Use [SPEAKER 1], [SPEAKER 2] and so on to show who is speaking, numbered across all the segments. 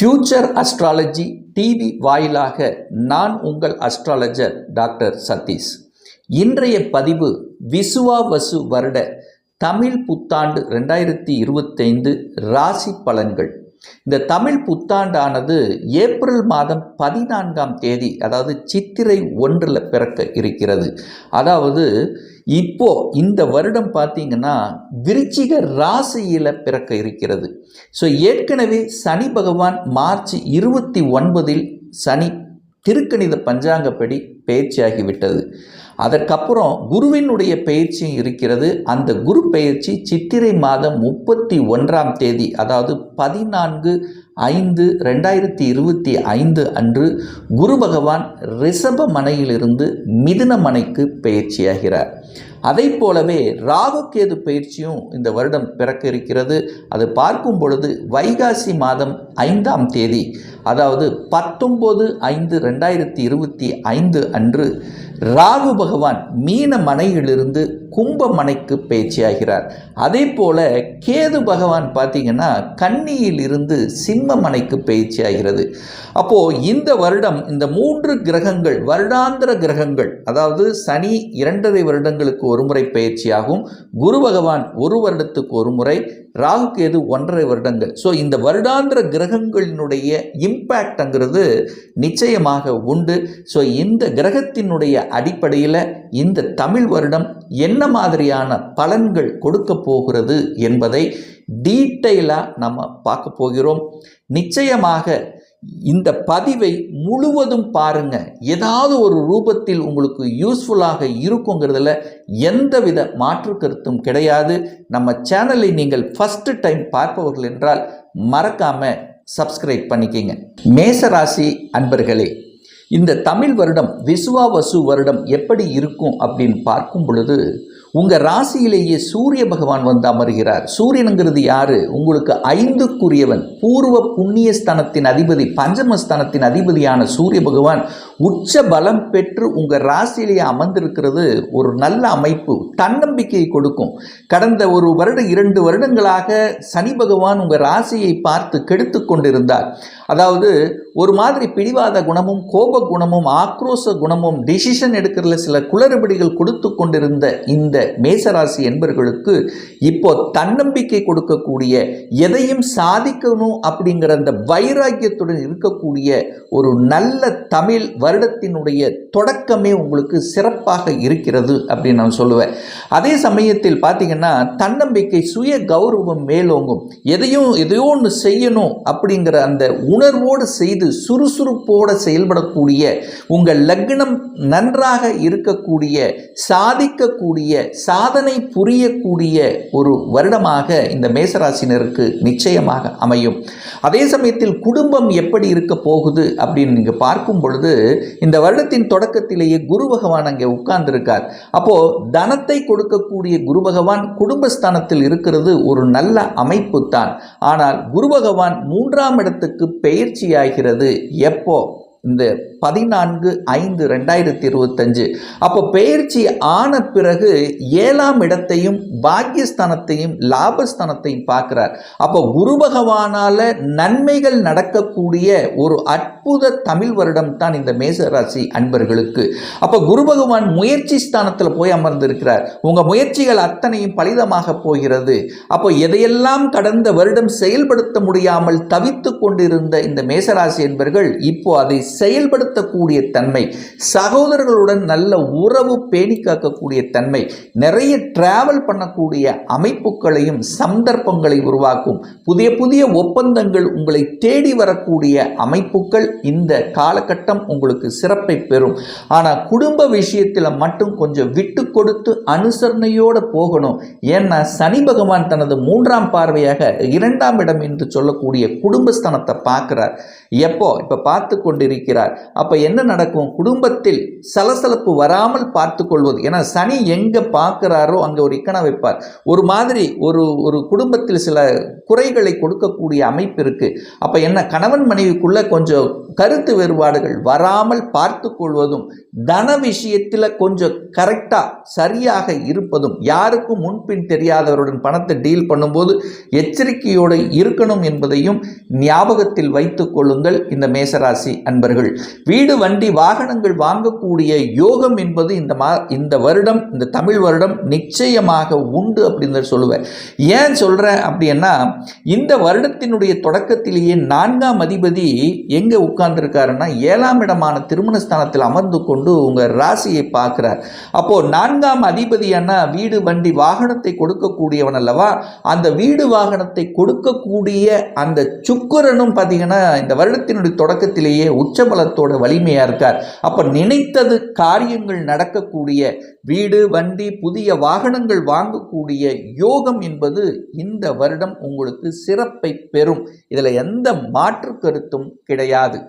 [SPEAKER 1] Future astrology TV வாயிலாக நான் உங்கள் அஸ்ட்ராலஜர் டாக்டர் சதீஷ். இன்றைய பதிவு விசுவாவசு வருட தமிழ் புத்தாண்டு ரெண்டாயிரத்தி இருபத்தைந்து ராசி பலன்கள். இந்த தமிழ் புத்தாண்டானது ஏப்ரல் மாதம் பதினான்காம் தேதி அதாவது சித்திரை ஒன்றில் பிறக்க இருக்கிறது. அதாவது இப்போ இந்த வருடம் பார்த்தீங்கன்னா விருச்சிக ராசியில் பிறக்க இருக்கிறது. ஸோ ஏற்கனவே சனி பகவான் மார்ச் இருபத்தி ஒன்பதில் சனி திருக்கணித பஞ்சாங்கப்படி பயிற்சியாகிவிட்டது. அதற்கப்புறம் குருவினுடைய பயிற்சியும் இருக்கிறது. அந்த குரு பயிற்சி சித்திரை மாதம் முப்பத்தி ஒன்றாம் தேதி அதாவது பதினான்கு ஐந்து ரெண்டாயிரத்தி இருபத்தி ஐந்து அன்று குரு பகவான் ரிஷப மனையிலிருந்து மிதுன மனைக்கு பயிற்சியாகிறார். அதை போலவே ராகுக்கேது பயிற்சியும் இந்த வருடம் பிறக்க இருக்கிறது. அது பார்க்கும் பொழுது வைகாசி மாதம் ஐந்தாம் தேதி அதாவது பத்தொம்போது ஐந்து ரெண்டாயிரத்தி இருபத்தி ஐந்து அன்று ராகு பகவான் மீன மனையிலிருந்து கும்பமனைக்கு பேச்சியாகிறார். அதே போல கேது பகவான் பார்த்தீங்கன்னா கன்னியில் இருந்து பேச்சியாகிறது. அப்போது இந்த வருடம் இந்த மூன்று கிரகங்கள் வருடாந்திர கிரகங்கள் அதாவது சனி இரண்டரை வருடங்களுக்கு ஒரு முறை பயிற்சியாகும் குரு பகவான் ஒரு வருடத்துக்கு ஒரு முறை ராகு கேது ஒன்றரை வருடங்கள். ஸோ இந்த வருடாந்திர கிரகங்களினுடைய இம்பேக்ட்ங்கிறது நிச்சயமாக உண்டு. ஸோ இந்த கிரகத்தினுடைய அடிப்படையில் இந்த தமிழ் வருடம் என்ன மாதிரியான பலன்கள் கொடுக்க போகிறது என்பதை டீட்டெயிலாக நம்ம பார்க்க போகிறோம். நிச்சயமாக இந்த பதிவை முழுவதும் பாருங்க. ஏதாவது ஒரு ரூபத்தில் உங்களுக்கு யூஸ்ஃபுல்லாக இருக்குங்கிறதுல எந்தவித மாற்று கருத்தும் கிடையாது. நம்ம சேனலை நீங்கள் ஃபஸ்ட்டு டைம் பார்ப்பவர்கள் என்றால் மறக்காம சப்ஸ்கிரைப் பண்ணிக்கிங்க. மேசராசி அன்பர்களே இந்த தமிழ் வருடம் விசுவாவசு வருடம் எப்படி இருக்கும் அப்படின்னு பார்க்கும் பொழுது உங்கள் ராசியிலேயே சூரிய பகவான் வந்து அமர்கிறார். சூரியனுங்கிறது யாரு? உங்களுக்கு ஐந்துக்குரியவன். பூர்வ புண்ணிய ஸ்தானத்தின் அதிபதி பஞ்சமஸ்தானத்தின் அதிபதியான சூரிய பகவான் உச்ச பலம் பெற்று உங்கள் ராசியிலேயே அமர்ந்திருக்கிறது ஒரு நல்ல அமைப்பு தன்னம்பிக்கையை கொடுக்கும். கடந்த ஒரு வருடம் இரண்டு வருடங்களாக சனி பகவான் உங்கள் ராசியை பார்த்து கெடுத்து கொண்டிருந்தார். அதாவது ஒரு மாதிரி பிடிவாத குணமும் கோப குணமும் ஆக்ரோஷ குணமும் டிசிஷன் எடுக்கிறதுல சில குளறுபடிகள் கொடுத்து கொண்டிருந்த இந்த மேசராசி என்பர்களுக்கு இப்போ தன்னம்பிக்கை கொடுக்கக்கூடிய எதையும் சாதிக்கணும் அப்படிங்கிற அந்த வைராக்கியத்துடன் இருக்கக்கூடிய ஒரு நல்ல தமிழ் வருடத்தினுடைய தொடக்கமே உங்களுக்கு சிறப்பாக இருக்கிறது அப்படின்னு நான் சொல்லுவேன். அதே சமயத்தில் பார்த்தீங்கன்னா தன்னம்பிக்கை சுய கௌரவம் மேலோங்கும். எதையும் எதையோ ஒன்று செய்யணும் அப்படிங்கிற அந்த உணர்வோடு செய்து சுறுசுறுப்போடு செயல்படக்கூடிய உங்கள் லக்னம் நன்றாக இருக்கக்கூடிய சாதிக்கக்கூடிய சாதனை புரியக்கூடிய ஒரு வருடமாக இந்த மேசராசினருக்கு நிச்சயமாக அமையும். அதே சமயத்தில் குடும்பம் எப்படி இருக்க போகுது அப்படின்னு நீங்கள் பார்க்கும் பொழுது இந்த வருடத்தின் தொடக்கத்திலேயே குரு பகவான் அங்கே உட்கார்ந்திருக்கார். அப்போ தனத்தை கொடுக்கக்கூடிய குரு பகவான் குடும்பஸ்தானத்தில் இருக்கிறது ஒரு நல்ல அமைப்பு தான் ஆனால் குரு பகவான் மூன்றாம் இடத்துக்கு பெயர்ச்சியாகிறது எப்போ? இந்த பதினான்கு ஐந்து ரெண்டாயிரத்தி இருபத்தஞ்சு. அப்போ பயிற்சி ஆன பிறகு ஏழாம் இடத்தையும் பாக்கியஸ்தானத்தையும் லாபஸ்தானத்தையும் பார்க்குறார். அப்போ குரு பகவானால் நன்மைகள் நடக்கக்கூடிய ஒரு அற்புத தமிழ் வருடம் தான் இந்த மேசராசி அன்பர்களுக்கு. அப்போ குரு பகவான் முயற்சி ஸ்தானத்தில் போய் அமர்ந்திருக்கிறார். உங்கள் முயற்சிகள் அத்தனையும் பலிதமாக போகிறது. அப்போ எதையெல்லாம் கடந்த வருடம் செயல்படுத்த முடியாமல் தவித்து கொண்டிருந்த இந்த மேசராசி என்பர்கள் இப்போ அதை செயல்படுத்த செயல்படுத்தக்கூடிய தன்மை சகோதரர்களுடன் நல்ல உறவு பேணி காக்கக்கூடிய தன்மை நிறைய டிராவல் பண்ணக்கூடிய அமைப்புகளையும் சந்தர்ப்பங்களை உருவாக்கும். புதிய புதிய ஒப்பந்தங்கள் உங்களை தேடி வரக்கூடிய அமைப்புகள் இந்த காலகட்டம் உங்களுக்கு சிறப்பை பெறும். ஆனால் குடும்ப விஷயத்தில் மட்டும் கொஞ்சம் விட்டு கொடுத்து அனுசரணையோடு போகணும். ஏன்னா சனி பகவான் தனது மூன்றாம் பார்வையாக இரண்டாம் இடம் என்று சொல்லக்கூடிய குடும்பஸ்தானத்தை பார்க்கிறார். எப்போ? இப்போ பார்த்து கொண்டிருக்கிறார். அப்போ என்ன நடக்கும்? குடும்பத்தில் சலசலப்பு வராமல் பார்த்து கொள்வது ஏன்னா சனி எங்கே பார்க்குறாரோ அங்கே ஒரு இக்கணம் வைப்பார். ஒரு மாதிரி ஒரு ஒரு குடும்பத்தில் சில குறைகளை கொடுக்கக்கூடிய அமைப்பு இருக்குது அப்போ என்ன கணவன் மனைவிக்குள்ளே கொஞ்சம் கருத்து வேறுபாடுகள் வராமல் பார்த்து கொள்வதும் தன விஷயத்தில் கொஞ்சம் கரெக்டாக சரியாக இருப்பதும் யாருக்கும் முன்பின் தெரியாதவருடன் பணத்தை டீல் பண்ணும்போது எச்சரிக்கையோடு இருக்கணும் என்பதையும் ஞாபகத்தில் வைத்துக் கொள்ளுங்கள். இந்த மேசராசி அன்பர்கள் வீடு வண்டி வாகனங்கள் வாங்கக்கூடிய யோகம் என்பது இந்த மா இந்த வருடம் இந்த தமிழ் வருடம் நிச்சயமாக உண்டு அப்படின்னு சொல்லுவேன். ஏன் சொல்கிறேன் அப்படின்னா இந்த வருடத்தினுடைய தொடக்கத்திலேயே நான்காம் அதிபதி எங்கே உட்கார்ந்துருக்காருன்னா ஏழாம் இடமான திருமணஸ்தானத்தில் அமர்ந்து கொண்டு உங்கள் ராசியை பார்க்குறார். அப்போது நான்காம் அதிபதியான வீடு வண்டி வாகனத்தை கொடுக்கக்கூடியவன் அல்லவா? அந்த வீடு வாகனத்தை கொடுக்கக்கூடிய அந்த சுக்கரனும் பார்த்தீங்கன்னா இந்த வருடத்தினுடைய தொடக்கத்திலேயே உச்சபலத்தோட வலிமையாக இருக்கார். அப்போ நினைத்தது காரியங்கள் நடக்கக்கூடிய வீடு வண்டி புதிய வாகனங்கள் வாங்கக்கூடிய யோகம் என்பது இந்த வருடம் உங்களுக்கு சிறப்பை பெறும். இதில் எந்த மாற்று கருத்தும் கிடையாது.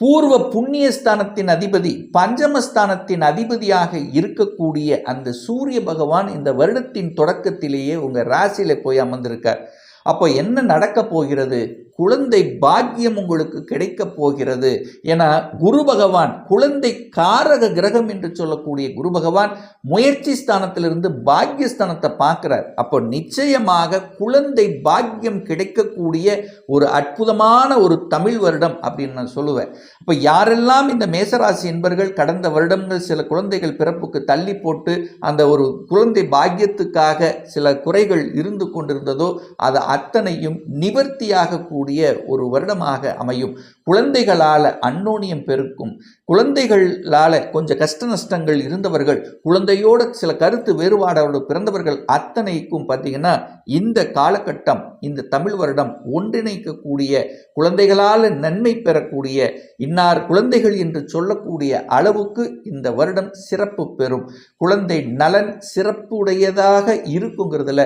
[SPEAKER 1] பூர்வ புண்ணியஸ்தானத்தின் அதிபதி பஞ்சமஸ்தானத்தின் அதிபதியாக இருக்கக்கூடிய அந்த சூரிய பகவான் இந்த வருடத்தின் தொடக்கத்திலேயே உங்கள் ராசியில் போய் அமர்ந்திருக்கார். அப்போ என்ன நடக்க போகிறது? குழந்தை பாக்கியம் உங்களுக்கு கிடைக்கப் போகிறது. என குரு பகவான் குழந்தை காரக கிரகம் என்று சொல்லக்கூடிய குரு பகவான் முயற்சி ஸ்தானத்திலிருந்து பாக்கியஸ்தானத்தை பார்க்கிறார். அப்போ நிச்சயமாக குழந்தை பாக்கியம் கிடைக்கக்கூடிய ஒரு அற்புதமான ஒரு தமிழ் வருடம் அப்படின்னு நான் சொல்லுவேன். இப்போ யாரெல்லாம் இந்த மேசராசி என்பர்கள் கடந்த வருடங்கள் சில குழந்தைகள் பிறப்புக்கு தள்ளி போட்டு அந்த ஒரு குழந்தை பாக்கியத்துக்காக சில குறைகள் இருந்து கொண்டிருந்ததோ அது அத்தனையும் நிவர்த்தியாக கூடிய ஒரு வருடமாக அமையும். குழந்தைகளால் அன்னோனியம் பெருக்கும். குழந்தைகளால் கொஞ்சம் கஷ்ட நஷ்டங்கள் இருந்தவர்கள் குழந்தையோட சில கருத்து வேறுபாடோடு பிறந்தவர்கள் அத்தனைக்கும் பார்த்தீங்கன்னா இந்த காலகட்டம் இந்த தமிழ் வருடம் ஒன்றிணைக்கக்கூடிய குழந்தைகளால் நன்மை பெறக்கூடிய இன்னார் குழந்தைகள் என்று சொல்லக்கூடிய அளவுக்கு இந்த வருடம் சிறப்பு பெறும். குழந்தை நலன் சிறப்புடையதாக இருக்குங்கிறதுல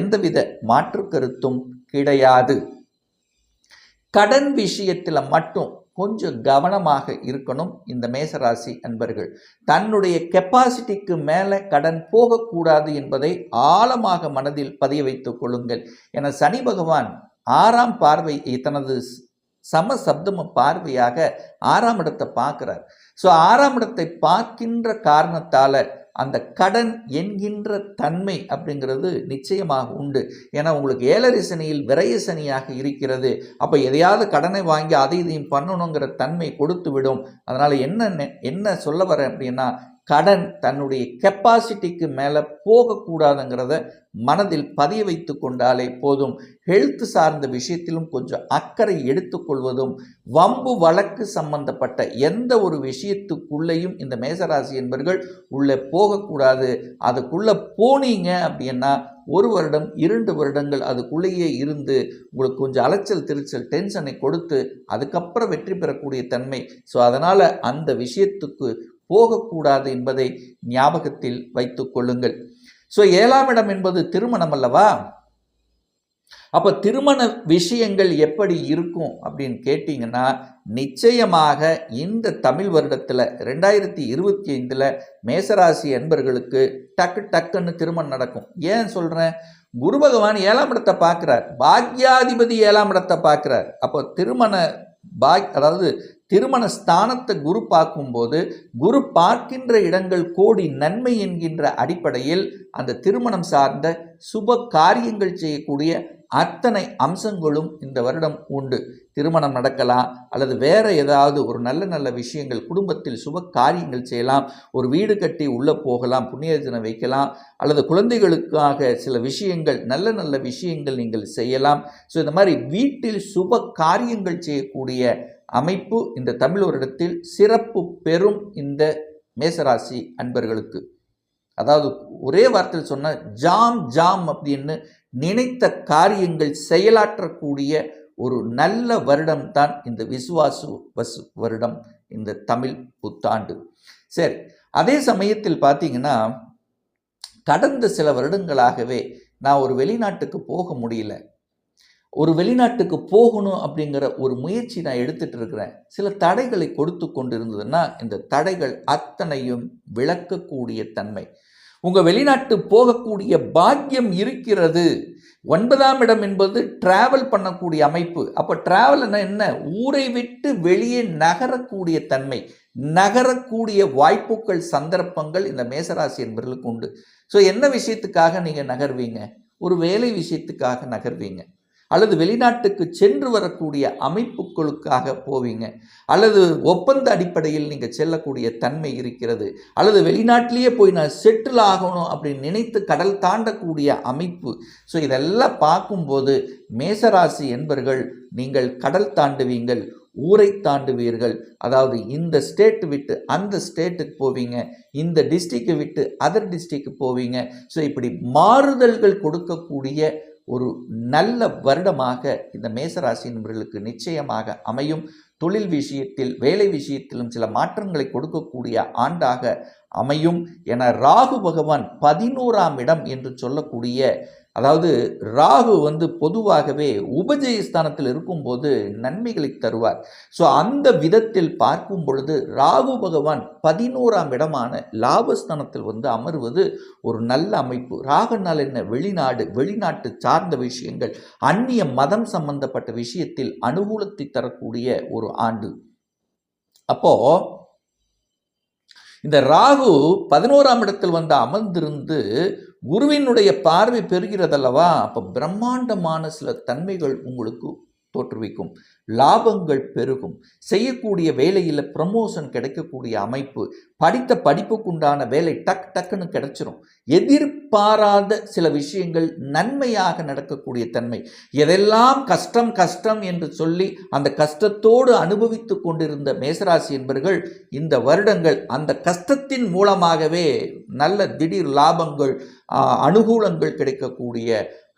[SPEAKER 1] எந்தவித மாற்று கருத்தும் கிடையாது. கடன் விஷயத்தில் மட்டும் கொஞ்சம் கவனமாக இருக்கணும் இந்த மேசராசி அன்பர்கள். தன்னுடைய கெப்பாசிட்டிக்கு மேலே கடன் போகக்கூடாது என்பதை ஆழமாக மனதில் பதிய வைத்துக் கொள்ளுங்கள். என சனி பகவான் ஆறாம் பார்வை தனது சம சப்தம பார்வையாக ஆறாம் இடத்தை பார்க்கிறார். ஸோ ஆறாம் இடத்தை பார்க்கின்ற காரணத்தால் அந்த கடன் என்கின்ற தன்மை அப்படிங்கிறது நிச்சயமாக உண்டு. ஏன்னா உங்களுக்கு ஏழரை சனியில் விரைய சனியாக இருக்கிறது. அப்போ எதையாவது கடனை வாங்கி அதை இதையும் பண்ணணுங்கிற தன்மை கொடுத்து விடும் அதனால் என்ன என்ன சொல்ல வரேன் அப்படின்னா கடன் தன்னுடைய கெப்பாசிட்டிக்கு மேலே போகக்கூடாதுங்கிறத மனதில் பதிய வைத்து கொண்டாலே போதும். ஹெல்த் சார்ந்த விஷயத்திலும் கொஞ்சம் அக்கறை எடுத்துக்கொள்வதும் வம்பு வழக்கு சம்பந்தப்பட்ட எந்த ஒரு விஷயத்துக்குள்ளேயும் இந்த மேசராசி என்பர்கள் உள்ளே போகக்கூடாது. அதுக்குள்ளே போனீங்க அப்படின்னா ஒரு வருடம் இரண்டு வருடங்கள் அதுக்குள்ளேயே இருந்து உங்களுக்கு கொஞ்சம் அலைச்சல் திருச்சல் டென்ஷனை கொடுத்து அதுக்கப்புறம் வெற்றி பெறக்கூடிய தன்மை. ஸோ அதனால் அந்த விஷயத்துக்கு போகக்கூடாது என்பதை ஞாபகத்தில் வைத்துக் கொள்ளுங்கள். ஸோ ஏழாம் இடம் என்பது திருமணம் அல்லவா? அப்போ திருமண விஷயங்கள் எப்படி இருக்கும் அப்படின்னு கேட்டிங்கன்னா நிச்சயமாக இந்த தமிழ் வருடத்தில் ரெண்டாயிரத்தி இருபத்தி ஐந்தில் மேசராசி அன்பர்களுக்கு டக்கு டக்குன்னு திருமணம் நடக்கும். ஏன் சொல்கிறேன் குரு பகவான் ஏழாம் இடத்தை பார்க்குறார். பாக்யாதிபதி ஏழாம் இடத்தை பார்க்குறார். அப்போ திருமண பாக் அதாவது திருமண ஸ்தானத்தை குரு பார்க்கும்போது குரு பார்க்கின்ற இடங்கள் கோடி நன்மை என்கின்ற அடிப்படையில் அந்த திருமணம் சார்ந்த சுப காரியங்கள் செய்யக்கூடிய அத்தனை அம்சங்களும் இந்த வருடம் உண்டு. திருமணம் நடக்கலாம் அல்லது வேற ஏதாவது ஒரு நல்ல நல்ல விஷயங்கள் குடும்பத்தில் சுப காரியங்கள் செய்யலாம் ஒரு வீடு கட்டி உள்ளே போகலாம் புண்ணிய வைக்கலாம் அல்லது குழந்தைகளுக்காக சில விஷயங்கள் நல்ல நல்ல விஷயங்கள் நீங்கள் செய்யலாம். ஸோ இந்த மாதிரி வீட்டில் சுப காரியங்கள் செய்யக்கூடிய அமைப்பு இந்த தமிழ் வருடத்தில் சிறப்பு பெறும் இந்த மேசராசி அன்பர்களுக்கு. அதாவது ஒரே வார்த்தையில் சொன்ன ஜாம் ஜாம் அப்படின்னு நினைத்த காரியங்கள் செயலாற்றக்கூடிய ஒரு நல்ல வருடம் தான் இந்த விசுவாசு வசு வருடம் இந்த தமிழ் புத்தாண்டு. சரி அதே சமயத்தில் பார்த்தீங்கன்னா கடந்த சில வருடங்களாகவே நான் ஒரு வெளிநாட்டுக்கு போக முடியல. ஒரு வெளிநாட்டுக்கு போகணும் அப்படிங்கிற ஒரு முயற்சி நான் எடுத்துட்டு இருக்கிறேன். சில தடைகளை கொடுத்து கொண்டு இருந்ததுன்னா இந்த தடைகள் அத்தனையும் விளக்கக்கூடிய தன்மை. உங்கள் வெளிநாட்டு போகக்கூடிய பாக்கியம் இருக்கிறது. ஒன்பதாம் இடம் என்பது டிராவல் பண்ணக்கூடிய அமைப்பு. அப்போ டிராவல்னா என்ன? ஊரை விட்டு வெளியே நகரக்கூடிய தன்மை. நகரக்கூடிய வாய்ப்புகள் சந்தர்ப்பங்கள் இந்த மேசராசி என்பவர்களுக்கு உண்டு. ஸோ என்ன விஷயத்துக்காக நீங்கள் நகர்வீங்க? ஒரு வேலை விஷயத்துக்காக நகர்வீங்க. அல்லது வெளிநாட்டுக்கு சென்று வரக்கூடிய அமைப்புகளுக்காக போவீங்க. அல்லது ஒப்பந்த அடிப்படையில் நீங்கள் செல்லக்கூடிய தன்மை இருக்கிறது. அல்லது வெளிநாட்டிலேயே போய் நான் செட்டில் ஆகணும் அப்படின்னு நினைத்து கடல் தாண்டக்கூடிய அமைப்பு. ஸோ இதெல்லாம் பார்க்கும்போது மேசராசி என்பர்கள் நீங்கள் கடல் தாண்டுவீங்கள் ஊரை தாண்டுவீர்கள். அதாவது இந்த ஸ்டேட்டு விட்டு அந்த ஸ்டேட்டுக்கு போவீங்க. இந்த டிஸ்ட்ரிக்டை விட்டு அதர் டிஸ்ட்ரிக்ட் போவீங்க. ஸோ இப்படி மாறுதல்கள் கொடுக்கக்கூடிய ஒரு நல்ல வருடமாக இந்த மேசராசி நண்பர்களுக்கு நிச்சயமாக அமையும். தொழில் விஷயத்தில் வேலை விஷயத்திலும் சில மாற்றங்களை கொடுக்கக்கூடிய ஆண்டாக அமையும். என ராகு பகவான் பதினோராம் இடம் என்று சொல்லக்கூடிய அதாவது ராகு வந்து பொதுவாகவே உபஜயஸ்தானத்தில் இருக்கும்போது நன்மைகளை தருவார். ஸோ அந்த விதத்தில் பார்க்கும் பொழுது ராகு பகவான் பதினோராம் இடமான லாபஸ்தானத்தில் வந்து அமர்வது ஒரு நல்ல அமைப்பு. ராகனால் என்ன? வெளிநாடு வெளிநாட்டு சார்ந்த விஷயங்கள் அந்நிய மதம் சம்பந்தப்பட்ட விஷயத்தில் அனுகூலத்தை தரக்கூடிய ஒரு ஆண்டு. அப்போ இந்த ராகு பதினோராம் இடத்தில் வந்து அமர்ந்திருந்து குருவினுடைய பார்வை பெறுகிறதல்லவா? அப்போ பிரம்மாண்டமான சில தன்மைகள் உங்களுக்கு தோற்றுவிக்கும். லாபங்கள் பெருகும். செய்யக்கூடிய வேலையில் ப்ரமோஷன் கிடைக்கக்கூடிய அமைப்பு படித்த படிப்புக்குண்டான வேலை டக் டக்குன்னு கிடைச்சிரும். எதிர்பாராத சில விஷயங்கள் நன்மையாக நடக்கக்கூடிய தன்மை. எதெல்லாம் கஷ்டம் கஷ்டம் என்று சொல்லி அந்த கஷ்டத்தோடு அனுபவித்து கொண்டிருந்த மேசராசி என்பர்கள் இந்த வருடங்கள் அந்த கஷ்டத்தின் மூலமாகவே நல்ல திடீர் லாபங்கள் அனுகூலங்கள் கிடைக்கக்கூடிய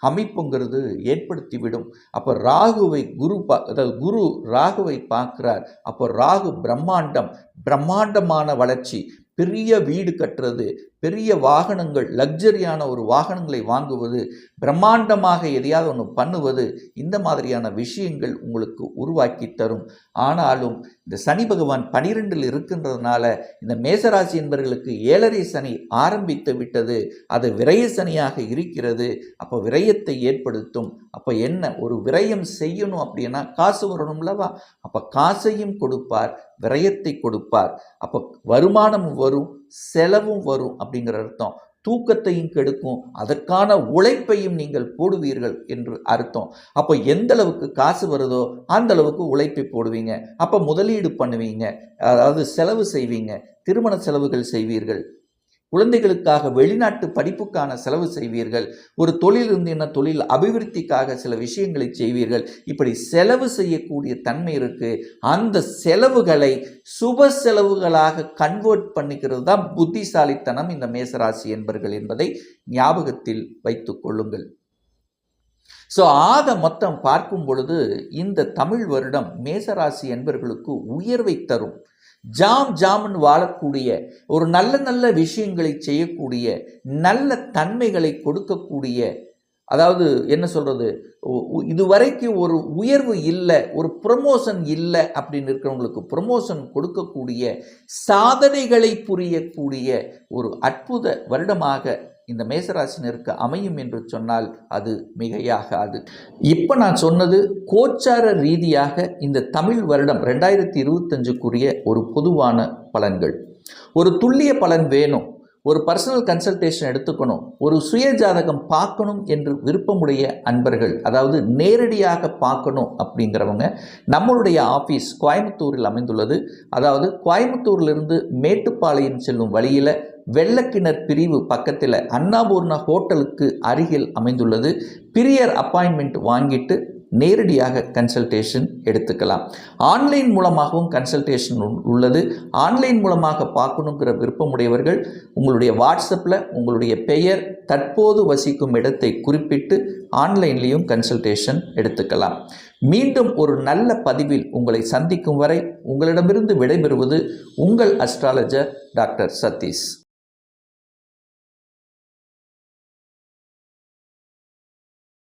[SPEAKER 1] அமைப்புங்கிறது ஏற்படுத்திவிடும். அப்போ ராகுவை குரு பா அதாவது குரு ராகுவை பார்க்குறார். அப்போ ராகு பிரம்மாண்டம் பிரம்மாண்டமான வளர்ச்சி. பெரிய வீடு கட்டுறது பெரிய வாகனங்கள் லக்ஸரியான ஒரு வாகனங்களை வாங்குவது பிரம்மாண்டமாக எதையாவது ஒன்று பண்ணுவது இந்த மாதிரியான விஷயங்கள் உங்களுக்கு உருவாக்கி தரும். ஆனாலும் இந்த சனி பகவான் பனிரெண்டில் இருக்கின்றதுனால இந்த மேசராசி என்பவர்களுக்கு ஏழரை சனி ஆரம்பித்து விட்டது. அது விரய சனியாக இருக்கிறது. அப்போ விரயத்தை ஏற்படுத்தும். அப்போ என்ன? ஒரு விரயம் செய்யணும் அப்படின்னா காசு வரணும்லவா அப்போ காசையும் கொடுப்பார். விரயத்தை கொடுப்பார். அப்போ வருமானமும் வரும் செலவும் வரும் அப்படிங்கிற அர்த்தம். தூக்கத்தையும் கெடுக்கும் அதற்கான உழைப்பையும் நீங்கள் போடுவீர்கள் என்று அர்த்தம். அப்போ எந்த அளவுக்கு காசு வருதோ அந்த அளவுக்கு உழைப்பை போடுவீங்க. அப்போ முதலீடு பண்ணுவீங்க. அதாவது செலவு செய்வீங்க. திருமண செலவுகள் செய்வீர்கள். குழந்தைகளுக்காக வெளிநாட்டு படிப்புக்கான செலவு செய்வீர்கள். ஒரு தொழில் இருந்தீங்கன்னா தொழில் அபிவிருத்திக்காக சில விஷயங்களை செய்வீர்கள். இப்படி செலவு செய்யக்கூடிய தன்மை இருக்கு. அந்த செலவுகளை சுப செலவுகளாக கன்வெர்ட் பண்ணிக்கிறது தான் புத்திசாலித்தனம் இந்த மேசராசி என்பர்கள் என்பதை ஞாபகத்தில் வைத்துக் கொள்ளுங்கள். ஸோ ஆக மொத்தம் பார்க்கும் பொழுது இந்த தமிழ் வருடம் மேசராசி என்பர்களுக்கு உயர்வை தரும். ஜாம் ஜாம்னு வாழக்கூடிய ஒரு நல்ல நல்ல விஷயங்களை செய்யக்கூடிய நல்ல தன்மைகளை கொடுக்கக்கூடிய அதாவது என்ன சொல்கிறது இதுவரைக்கும் ஒரு உயர்வு இல்லை ஒரு ப்ரமோஷன் இல்லை அப்படின்னு இருக்கிறவங்களுக்கு ப்ரொமோஷன் கொடுக்கக்கூடிய சாதனைகளை புரியக்கூடிய ஒரு அற்புத வருடமாக இந்த மேசராசினருக்கு அமையும் என்று சொன்னால் அது மிகையாகாது. இப்போ நான் சொன்னது கோச்சார ரீதியாக இந்த தமிழ் வருடம் ரெண்டாயிரத்தி இருபத்தஞ்சுக்குரிய ஒரு பொதுவான பலன்கள். ஒரு துல்லிய பலன் வேணும். ஒரு பர்சனல் கன்சல்டேஷன் எடுத்துக்கணும். ஒரு சுய ஜாதகம் பார்க்கணும் என்று விருப்பமுடைய அன்பர்கள் அதாவது நேரடியாக பார்க்கணும் அப்படிங்கிறவங்க நம்மளுடைய ஆஃபீஸ் கோயம்புத்தூரில் அமைந்துள்ளது. அதாவது கோயம்புத்தூரிலிருந்து மேட்டுப்பாளையம் செல்லும் வழியில் வெள்ளக்கிணர் பிரிவு பக்கத்தில் அன்னாபூர்ணா ஹோட்டலுக்கு அருகில் அமைந்துள்ளது. பிரியர் அப்பாயின்மெண்ட் வாங்கிட்டு நேரடியாக கன்சல்டேஷன் எடுத்துக்கலாம். ஆன்லைன் மூலமாகவும் கன்சல்டேஷன் உள்ளது. ஆன்லைன் மூலமாக பார்க்கணுங்கிற விருப்பமுடையவர்கள் உங்களுடைய வாட்ஸ்அப்பில் உங்களுடைய பெயர் தற்போது வசிக்கும் இடத்தை குறிப்பிட்டு ஆன்லைன்லேயும் கன்சல்டேஷன் எடுத்துக்கலாம். மீண்டும் ஒரு நல்ல பதிவில் உங்களை சந்திக்கும் வரை உங்களிடமிருந்து விடைபெறுவது உங்கள் அஸ்ட்ராலஜர் டாக்டர் சதீஷ்.